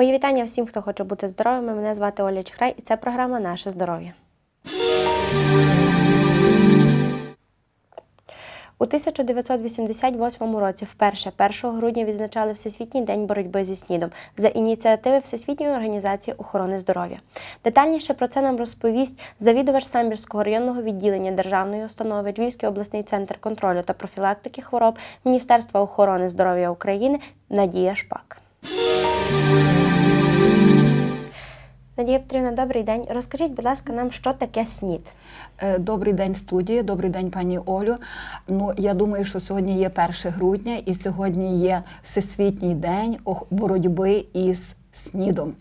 Мої вітання всім, хто хоче бути здоровими. Мене звати Оля Чхрай, і це програма Наше здоров'я. У 1988 році, вперше 1 грудня, відзначали Всесвітній день боротьби зі СНІДом за ініціативи Всесвітньої організації охорони здоров'я. Детальніше про це нам розповість завідувач Самбірського районного відділення державної установи Львівський обласний центр контролю та профілактики хвороб Міністерства охорони здоров'я України Надія Шпак. Надія Петрівна, добрий день. Розкажіть, будь ласка, нам, що таке СНІД? Е, Добрий день, студії, добрий день, пані Олю. Ну я думаю, що сьогодні є 1 грудня, і сьогодні є Всесвітній день боротьби із СНІДом,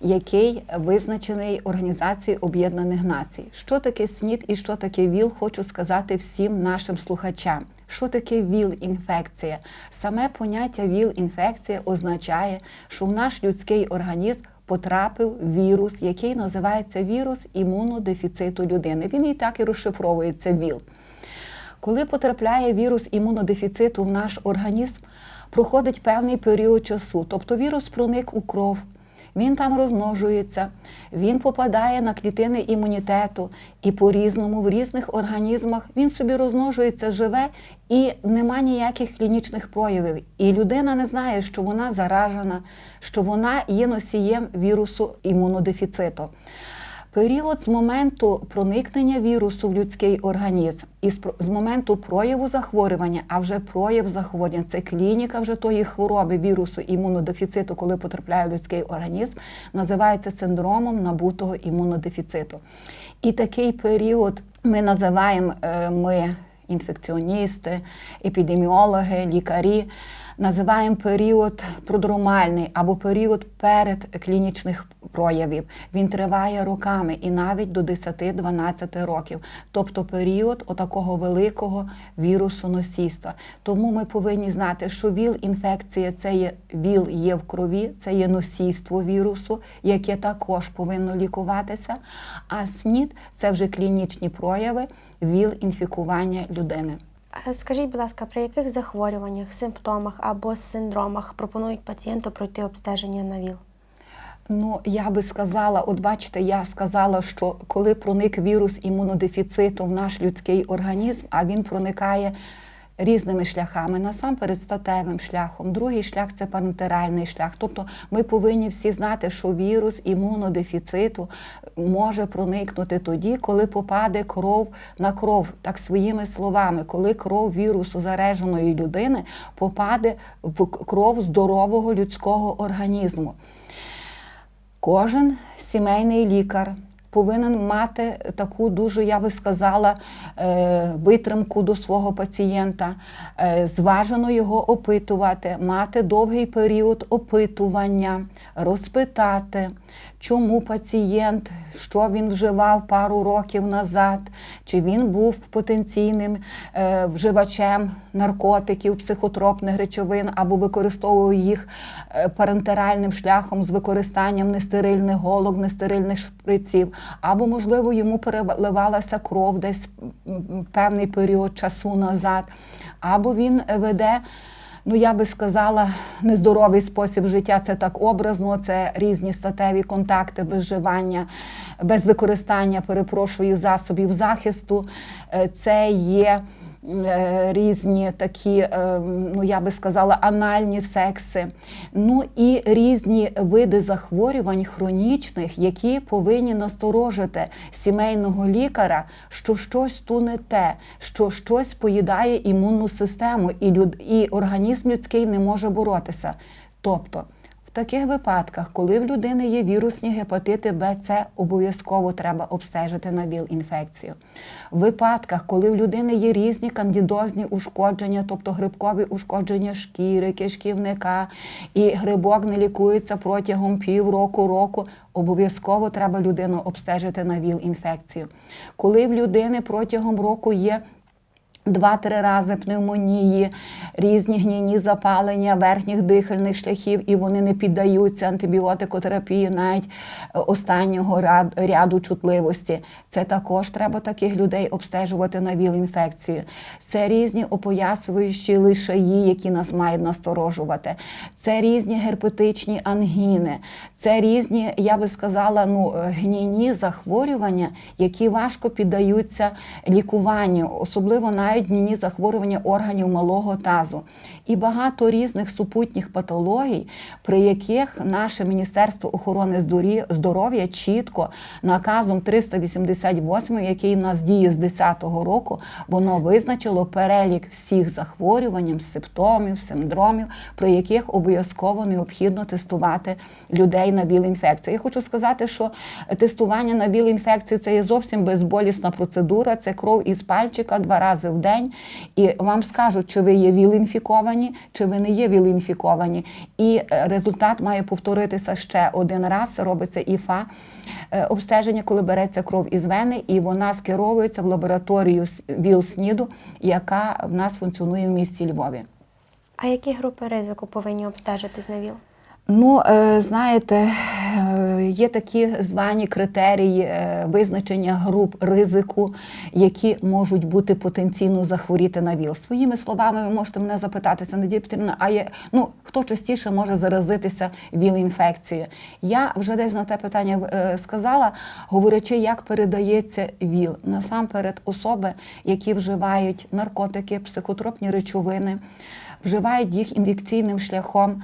який визначений Організацією Об'єднаних Націй. Що таке СНІД і що таке ВІЛ, хочу сказати всім нашим слухачам. Що таке ВІЛ-інфекція? Саме поняття ВІЛ-інфекція означає, що в наш людський організм потрапив вірус, який називається вірус імунодефіциту людини. Він і так і розшифровується ВІЛ. Коли потрапляє вірус імунодефіциту в наш організм, проходить певний період часу, тобто вірус проник у кров. Він там розмножується, він попадає на клітини імунітету і по-різному в різних організмах він собі розмножується, живе і нема ніяких клінічних проявів. І людина не знає, що вона заражена, що вона є носієм вірусу імунодефіциту. Період з моменту проникнення вірусу в людський організм і з, моменту прояву захворювання, а вже прояв захворювання це клініка вже тої хвороби вірусу імунодефіциту, коли потрапляє в людський організм, називається синдромом набутого імунодефіциту. І такий період ми називаємо е, ми інфекціоністи, епідеміологи, лікарі. Називаємо період продромальний або період перед клінічних проявів. Він триває роками і навіть до 10-12 років, тобто період отакого великого вірусу носійства. Тому ми повинні знати, що ВІЛ-інфекція це є ВІЛ є в крові, це є носійство вірусу, яке також повинно лікуватися. А СНІД це вже клінічні прояви ВІЛ-інфікування людини. Скажіть, будь ласка, при яких захворюваннях, симптомах або синдромах пропонують пацієнту пройти обстеження на ВІЛ? Ну, я би сказала, от бачите, я сказала, що коли проник вірус імунодефіциту в наш людський організм, а він проникає різними шляхами, насамперед статевим шляхом. Другий шлях це парентеральний шлях. Тобто ми повинні всі знати, що вірус імунодефіциту може проникнути тоді, коли попаде кров на кров, так своїми словами, коли кров вірусу зараженої людини попаде в кров здорового людського організму. Кожен сімейний лікар повинен мати таку дуже, я би сказала, е, витримку до свого пацієнта, е, зважено його опитувати, мати довгий період опитування, розпитати, чому пацієнт, що він вживав пару років назад, чи він був потенційним е, вживачем наркотиків, психотропних речовин або використовував їх е, парентеральним шляхом з використанням нестерильних голок, нестерильних шприців, або, можливо, йому переливалася кров десь певний період часу назад, або він веде. Ну, я би сказала, нездоровий спосіб життя це так образно, це різні статеві контакти, без вживання, без використання, перепрошую, засобів захисту. Е, Це є різні такі, е, ну я би сказала, анальні секси, ну і різні види захворювань хронічних, які повинні насторожити сімейного лікаря, що щось ту не те, що щось поїдає імунну систему, і, люд, і організм людський не може боротися. Тобто, таких випадках, коли в людини є вірусні гепатити Б, С, обов'язково треба обстежити на ВІЛ-інфекцію. В випадках, коли в людини є різні кандидозні ушкодження, тобто грибкові ушкодження шкіри, кишківника, і грибок не лікується протягом півроку, року, обов'язково треба людину обстежити на ВІЛ-інфекцію. Коли в людини протягом року є Два-три рази пневмонії, різні гнійні запалення верхніх дихальних шляхів, і вони не піддаються антибіотикотерапії навіть е, останнього ряду чутливості. Це також треба таких людей обстежувати на ВІЛ-інфекцію. Це різні опоясуючі лишаї, які нас мають насторожувати. Це різні герпетичні ангіни, це різні, я би сказала, ну, е, гнійні захворювання, які важко піддаються лікуванню, особливо навіть гнійні захворювання органів малого тазу. І багато різних супутніх патологій, при яких наше Міністерство охорони здоров'я чітко наказом 388, який в нас діє з 10-го року, воно визначило перелік всіх захворювань, симптомів, синдромів, при яких обов'язково необхідно тестувати людей на ВІЛ-інфекцію. Я хочу сказати, що тестування на ВІЛ-інфекцію це є зовсім безболісна процедура. Це кров із пальчика два рази в день. І вам скажуть, чи ви є ВІЛ-інфіковані, чи ви не є ВІЛ-інфіковані. І е, результат має повторитися ще один раз. Робиться ІФА е, обстеження, коли береться кров із вени, і вона скеровується в лабораторію ВІЛ-СНІДу, яка в нас функціонує в місті Львові. А які групи ризику повинні обстежитись на ВІЛ? Ну, е, знаєте, е, є такі звані критерії е, визначення груп ризику, які можуть бути потенційно захворіти на ВІЛ. Своїми словами, ви можете мене запитатися, Надія Петрівна, а є, ну, хто частіше може заразитися ВІЛ-інфекцією? Я вже десь на те питання сказала, говорячи, як передається ВІЛ. Насамперед, особи, які вживають наркотики, психотропні речовини, вживають їх ін'єкційним шляхом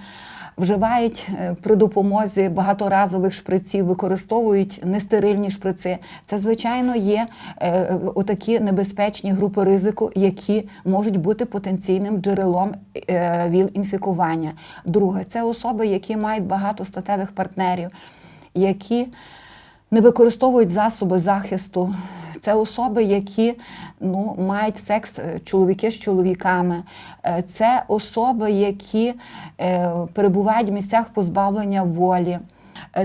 вживають е, при допомозі багаторазових шприців, використовують нестерильні шприци. Це, звичайно, є е, отакі небезпечні групи ризику, які можуть бути потенційним джерелом е, ВІЛ-інфікування. Друге, це особи, які мають багато статевих партнерів, які не використовують засоби захисту. Це особи, які ну, мають секс е, чоловіки з чоловіками. Е, Це особи, які е, перебувають в місцях позбавлення волі.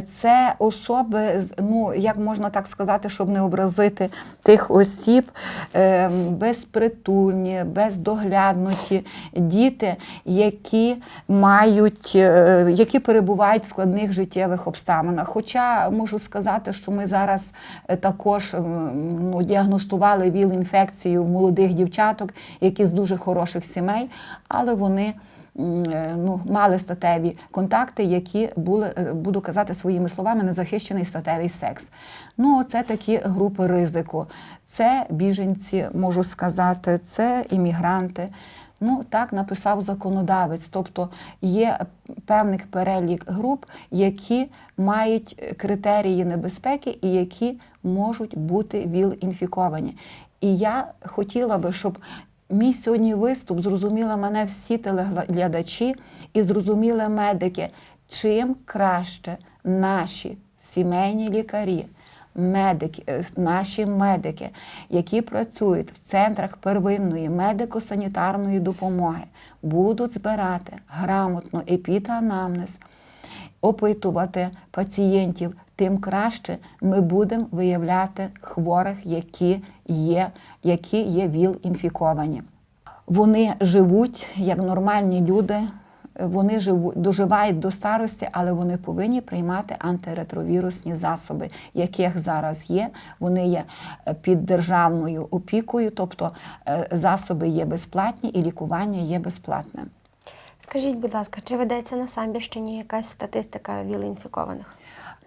Це особи, ну як можна так сказати, щоб не образити тих осіб, е, безпритульні, бездогляднуті діти, які мають, е, які перебувають в складних життєвих обставинах. Хоча можу сказати, що ми зараз е, також м, ну, діагностували ВІЛ-інфекцію в молодих дівчаток, які з дуже хороших сімей, але вони ну, мали статеві контакти, які були, е, буду казати своїми словами, незахищений статевий секс. Ну, це такі групи ризику. Це біженці, можу сказати, це іммігранти. Ну, так написав законодавець. Тобто є певний перелік груп, які мають критерії небезпеки і які можуть бути ВІЛ-інфіковані. І я хотіла би, щоб Мій сьогодні виступ зрозуміли мене всі телеглядачі і зрозуміли медики, чим краще наші сімейні лікарі, медики, е, наші медики, які працюють в центрах первинної медико-санітарної допомоги, будуть збирати грамотно епітанамнез, опитувати пацієнтів, тим краще ми будемо виявляти хворих, які є, які є ВІЛ-інфіковані. Вони живуть як нормальні люди. Вони живуть, доживають до старості, але вони повинні приймати антиретровірусні засоби, яких зараз є. Вони є е, під державною опікою, тобто е, засоби є безплатні і лікування є безплатним. Скажіть, будь ласка, чи ведеться на Самбірщині якась статистика ВІЛ-інфікованих?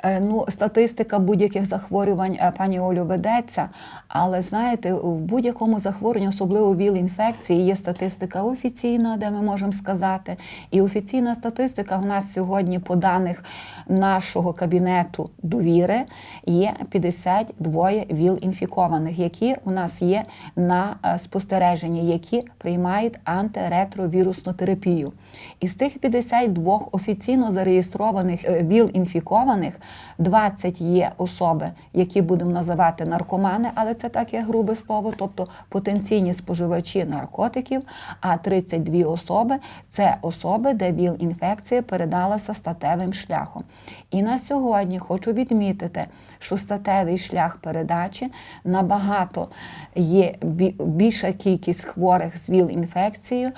Е, Ну, статистика будь-яких захворювань, е, пані Олю, ведеться, але знаєте, в будь-якому захворюванні, особливо ВІЛ-інфекції, є статистика офіційна, де ми можемо сказати. І офіційна статистика в нас сьогодні, по даних нашого кабінету довіри, є 52 ВІЛ-інфікованих, які у нас є на е, спостереженні, які приймають антиретровірусну терапію. Із тих 52 офіційно зареєстрованих ВІЛ-інфікованих 20 є особи, які будемо називати наркомани, але це таке грубе слово, тобто потенційні споживачі наркотиків, а 32 особи це особи, де ВІЛ-інфекція передалася статевим шляхом. І на сьогодні хочу відмітити, що статевий шлях передачі набагато є більша кількість хворих з ВІЛ-інфекцією,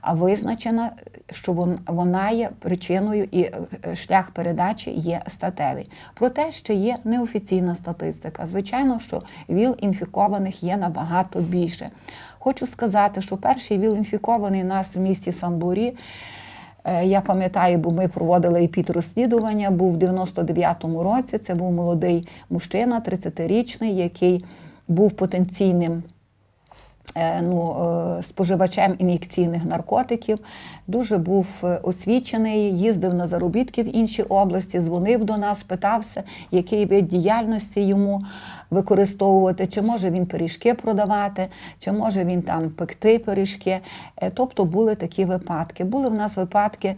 а визначена, що вона є причиною і е, шлях передачі є статевий. Проте ще є неофіційна статистика. Звичайно, що ВІЛ-інфікованих є набагато більше. Хочу сказати, що перший ВІЛ-інфікований у нас в місті Самбурі. Е, Я пам'ятаю, бо ми проводили епідрозслідування, був в 99-му році. Це був молодий мужчина, 30-річний, який був потенційним ну, е, споживачем ін'єкційних наркотиків. Дуже був е, освічений, їздив на заробітки в інші області, дзвонив до нас, питався, який вид діяльності йому використовувати, чи може він пиріжки продавати, чи може він там пекти пиріжки. Е, Тобто були такі випадки. Були в нас випадки,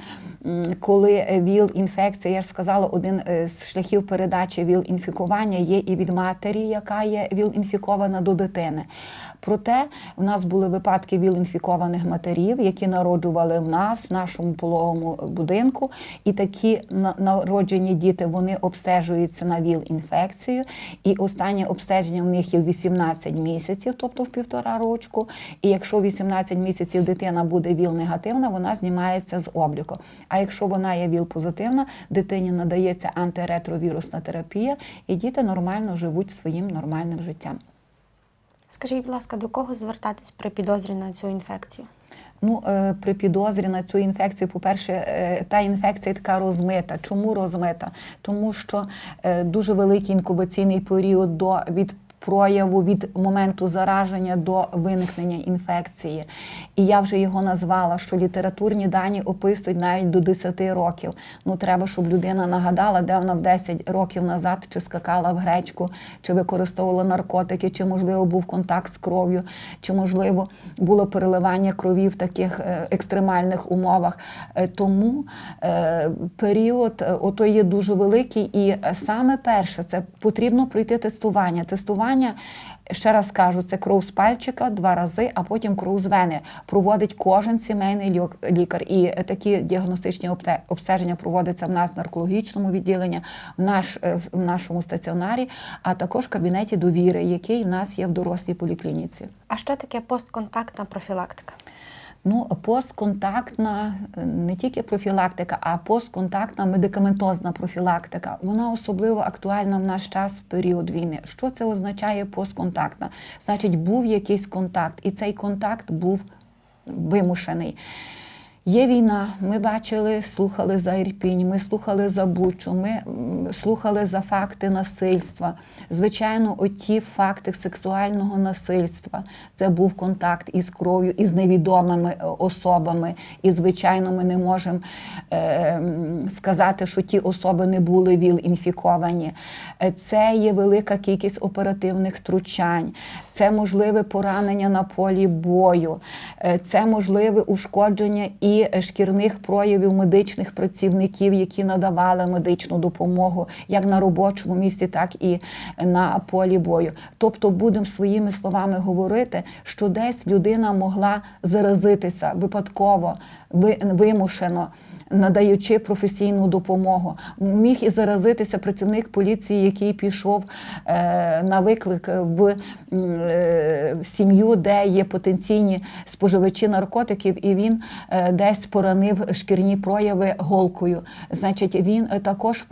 коли ВІЛ-інфекція, я ж сказала, один е, з шляхів передачі ВІЛ-інфікування є і від матері, яка є ВІЛ-інфікована до дитини. Проте в нас були випадки ВІЛ-інфікованих матерів, які народжували в нас, в нашому пологовому будинку, і такі народжені діти вони обстежуються на ВІЛ-інфекцію. І обстеження в них є 18 місяців, тобто в півтора рочку. І якщо 18 місяців дитина буде ВІЛ-негативна, вона знімається з обліку. А якщо вона є ВІЛ-позитивна, дитині надається антиретровірусна терапія, і діти нормально живуть своїм нормальним життям. Скажіть, будь ласка, до кого звертатись при підозрі на цю інфекцію? Ну, е, при підозрі на цю інфекцію, по-перше, е, та інфекція така розмита. Чому розмита? Тому що е, дуже великий інкубаційний період до від прояву від моменту зараження до виникнення інфекції. І я вже його назвала, що літературні дані описують навіть до 10 років. Ну, треба, щоб людина нагадала, де вона в 10 років назад чи скакала в гречку, чи використовувала наркотики, чи, можливо, був контакт з кров'ю, чи, можливо, було переливання крові в таких е, екстремальних умовах. Е, Тому е, період ото є дуже великий, і саме перше це потрібно пройти тестування. Тестування. Ще раз кажу, це кров з пальчика два рази, а потім кров з вени. Проводить кожен сімейний лікар. І такі діагностичні обстеження проводяться в нас в наркологічному відділенні, в, наш, е, в нашому стаціонарі, а також в кабінеті довіри, який в нас є в дорослій поліклініці. А що таке постконтактна профілактика? Ну, постконтактна е, не тільки профілактика, а постконтактна медикаментозна профілактика. Вона особливо актуальна в наш час в період війни. Що це означає постконтактна? Значить, був якийсь контакт, і цей контакт був вимушений. Є війна, ми бачили, слухали за Ірпінь, ми слухали за Бучу, ми слухали за факти насильства. Звичайно, оті факти сексуального насильства. Це був контакт із кров'ю, із невідомими е, особами. І, звичайно, ми не можемо е, сказати, що ті особи не були ВІЛ-інфіковані. Е, Це є велика кількість оперативних втручань, це можливе поранення на полі бою, е, це можливе ушкодження і шкірних проявів медичних працівників, які надавали медичну допомогу як на робочому місці, так і на полі бою. Тобто, будемо своїми словами говорити, що десь людина могла заразитися випадково, вимушено надаючи професійну допомогу. Міг і заразитися працівник поліції, який пішов е, на виклик в е, сім'ю, де є потенційні споживачі наркотиків, і він е, десь поранив шкірні прояви голкою. Значить, він е, також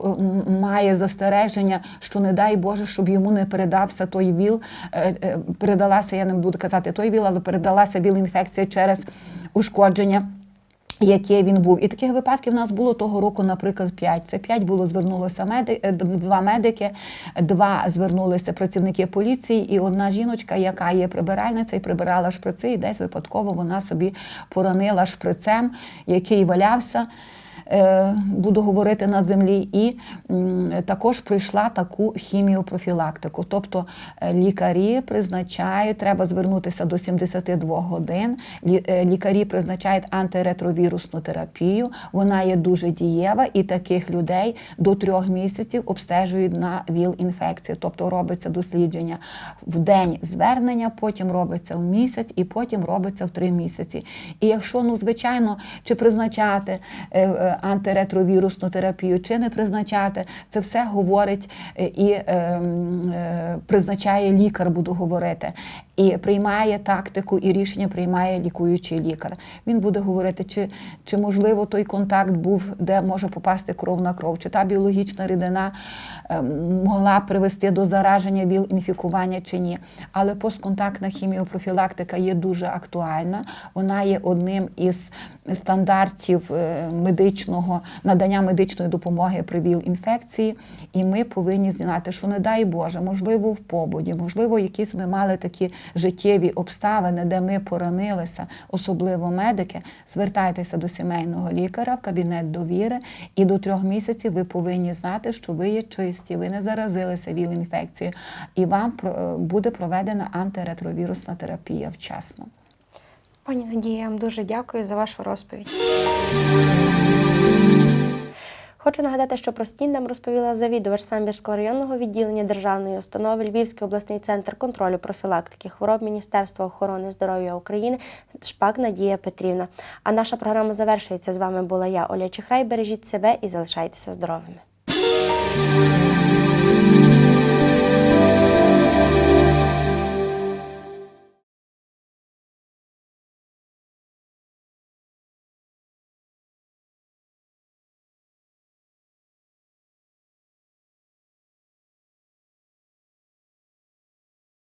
має застереження, що не дай Боже, щоб йому не передався той ВІЛ, е, е, передалася, я не буду казати той ВІЛ, але передалася ВІЛ-інфекція через ушкодження. Яке він був, і таких випадків в нас було того року, наприклад, 5. Це 5 було звернулося меди, е, два медики, два звернулися працівники поліції, і одна жіночка, яка є прибиральниця і прибирала шприци, і десь випадково вона собі поранила шприцем, який валявся. Е, буду говорити на землі, і також пройшла таку хіміопрофілактику. Тобто е, лікарі призначають, треба звернутися до 72 годин. Е, Лікарі призначають антиретровірусну терапію. Вона є дуже дієва, і таких людей до трьох місяців обстежують на ВІЛ-інфекцію. Тобто робиться дослідження в день звернення, потім робиться в місяць, і потім робиться в три місяці. І якщо, ну звичайно, чи призначати антиретровірусну терапію, чи не призначати, це все говорить е, і е, е, призначає лікар, буду говорити. І приймає тактику і рішення приймає лікуючий лікар. Він буде говорити, чи, чи можливо той контакт був, де може попасти кров на кров, чи та біологічна рідина е, могла привести до зараження ВІЛ, інфікування чи ні. Але постконтактна хіміопрофілактика є дуже актуальна. Вона є одним із стандартів е, медичного надання медичної допомоги при ВІЛ-інфекції. І ми повинні знати, що не дай Боже, можливо, в побуді, можливо, якісь ми мали такі життєві обставини, де ми поранилися, особливо медики. Звертайтеся до сімейного лікаря в кабінет довіри, і до трьох місяців ви повинні знати, що ви є чисті, ви не заразилися ВІЛ-інфекцією, і вам е, буде проведена антиретровірусна терапія вчасно. Пані Надія, я вам дуже дякую за вашу розповідь. Хочу нагадати, що про стін нам розповіла завідувач Самбірського районного відділення державної установи Львівський обласний центр контролю профілактики хвороб Міністерства охорони здоров'я України Шпак Надія Петрівна. А наша програма завершується. З вами була я, Оля Чихрай. Бережіть себе і залишайтеся здоровими.